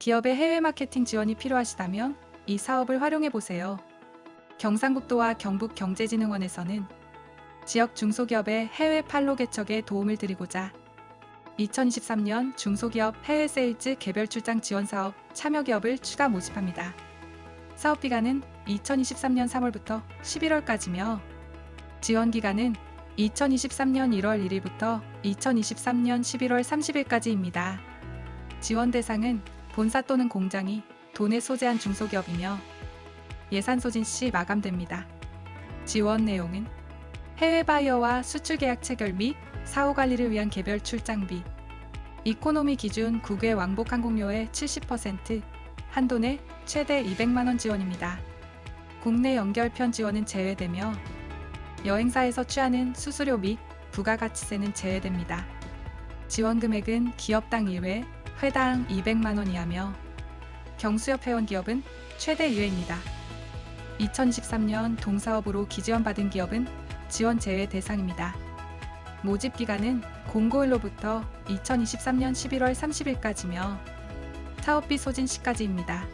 기업의 해외 마케팅 지원이 필요하시다면 이 사업을 활용해 보세요. 경상북도와 경북경제진흥원에서는 지역 중소기업의 해외 판로 개척에 도움을 드리고자 2023년 중소기업 해외 세일즈 개별 출장 지원 사업 참여 기업을 추가 모집합니다. 사업 기간은 2023년 3월부터 11월까지며 지원 기간은 2023년 1월 1일부터 2023년 11월 30일까지입니다. 지원 대상은 본사 또는 공장이 돈에 소재한 중소기업이며 예산 소진 시 마감됩니다. 지원 내용은 해외 바이어와 수출 계약 체결 및 사후 관리를 위한 개별 출장비, 이코노미 기준 국외 왕복 항공료의 70%, 한도 내 최대 200만 원 지원입니다. 국내 연결편 지원은 제외되며 여행사에서 취하는 수수료 및 부가가치세는 제외됩니다. 지원 금액은 기업당 1회, 회당 200만 원 이하며 경수협 회원 기업은 최대 2회입니다. 2023년 동사업으로 기지원 받은 기업은 지원 제외 대상입니다. 모집 기간은 공고일로부터 2023년 11월 30일까지며 사업비 소진 시까지입니다.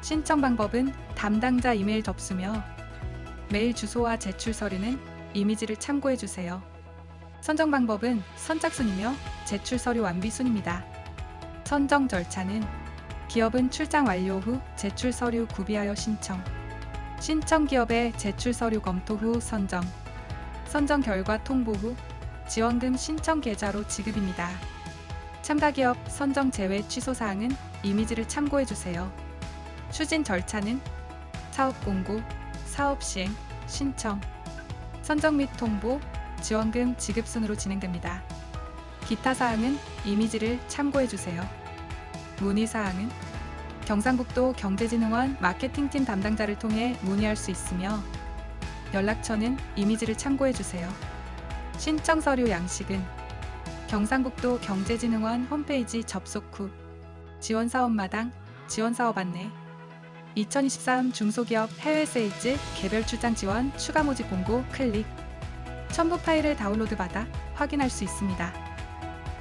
신청 방법은 담당자 이메일 접수며 메일 주소와 제출 서류는 이미지를 참고해 주세요. 선정 방법은 선착순이며 제출 서류 완비 순입니다. 선정 절차는 기업은 출장 완료 후 제출 서류 구비하여 신청. 신청 기업의 제출 서류 검토 후 선정. 선정 결과 통보 후 지원금 신청 계좌로 지급입니다. 참가 기업 선정 제외 취소 사항은 이미지를 참고해 주세요. 추진 절차는 사업 공고, 사업 시행, 신청, 선정 및 통보, 지원금 지급 순으로 진행됩니다. 기타 사항은 이미지를 참고해 주세요. 문의 사항은 경상북도 경제진흥원 마케팅팀 담당자를 통해 문의할 수 있으며 연락처는 이미지를 참고해 주세요. 신청 서류 양식은 경상북도 경제진흥원 홈페이지 접속 후 지원 사업마당 지원 사업 안내 2023 중소기업 해외 세일즈 개별 출장 지원 추가 모집 공고 클릭 첨부 파일을 다운로드 받아 확인할 수 있습니다.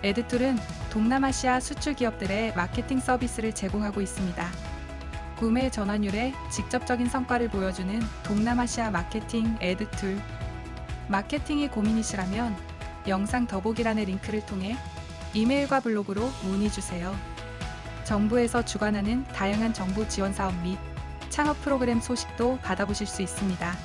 에드툴은 동남아시아 수출 기업들의 마케팅 서비스를 제공하고 있습니다. 구매 전환율의 직접적인 성과를 보여주는 동남아시아 마케팅 에드툴. 마케팅이 고민이시라면 영상 더보기란의 링크를 통해 이메일과 블로그로 문의 주세요. 정부에서 주관하는 다양한 정부 지원 사업 및 창업 프로그램 소식도 받아보실 수 있습니다.